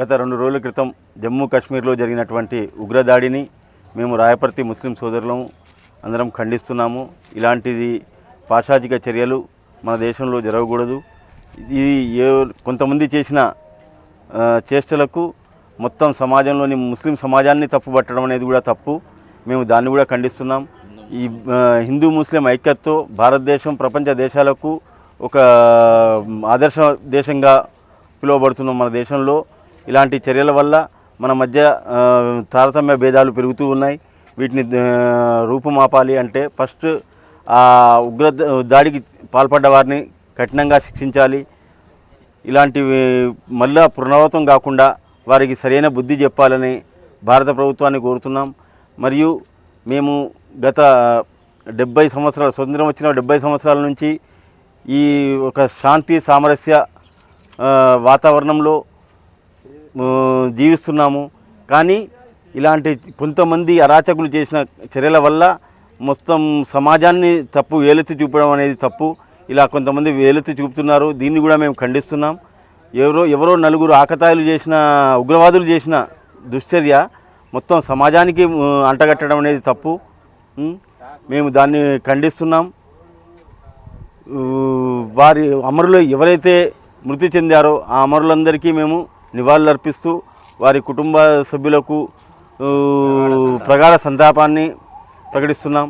గత రెండు రోజుల క్రితం జమ్మూ కాశ్మీర్లో జరిగినటువంటి ఉగ్రదాడిని మేము రాయపర్తి ముస్లిం సోదరులము అందరం ఖండిస్తున్నాము. ఇలాంటిది పాశాచిక చర్యలు మన దేశంలో జరగకూడదు. ఇది ఏ కొంతమంది చేసిన చేష్టలకు మొత్తం సమాజంలోని ముస్లిం సమాజాన్ని తప్పుపట్టడం అనేది కూడా తప్పు. మేము దాన్ని కూడా ఖండిస్తున్నాం. ఈ హిందూ ముస్లిం ఐక్యతతో భారతదేశం ప్రపంచ దేశాలకు ఒక ఆదర్శ దేశంగా పిలువబడుతున్నాం మన దేశంలో. ఇలాంటి చర్యల వల్ల మన మధ్య తారతమ్య భేదాలు పెరుగుతూ ఉన్నాయి. వీటిని రూపుమాపాలి అంటే ఫస్ట్ ఆ ఉగ్ర దాడికి పాల్పడ్డ వారిని కఠినంగా శిక్షించాలి. ఇలాంటివి మళ్ళా పునరావృతం కాకుండా వారికి సరైన బుద్ధి చెప్పాలని భారత ప్రభుత్వాన్ని కోరుతున్నాం. మరియు మేము గత డెబ్బై సంవత్సరాలు స్వతంత్రం వచ్చిన డెబ్బై సంవత్సరాల నుంచి ఈ ఒక శాంతి సామరస్య వాతావరణంలో జీవిస్తున్నాము. కానీ ఇలాంటి కొంతమంది అరాచకులు చేసిన చర్యల వల్ల మొత్తం సమాజాన్ని తప్పు వేలెత్తి చూపడం అనేది తప్పు. ఇలా కొంతమంది వేలెత్తి చూపుతున్నారు. దీన్ని కూడా మేము ఖండిస్తున్నాం. ఎవరో ఎవరో నలుగురు ఆకతాయిలు చేసిన ఉగ్రవాదులు చేసిన దుశ్చర్య మొత్తం సమాజానికి అంటగట్టడం అనేది తప్పు. మేము దాన్ని ఖండిస్తున్నాం. వారి అమరులు ఎవరైతే మృతి చెందారో ఆ అమరులందరికీ మేము నివాళులర్పిస్తూ వారి కుటుంబ సభ్యులకు ప్రగాఢ సంతాపాన్ని ప్రకటిస్తున్నాం.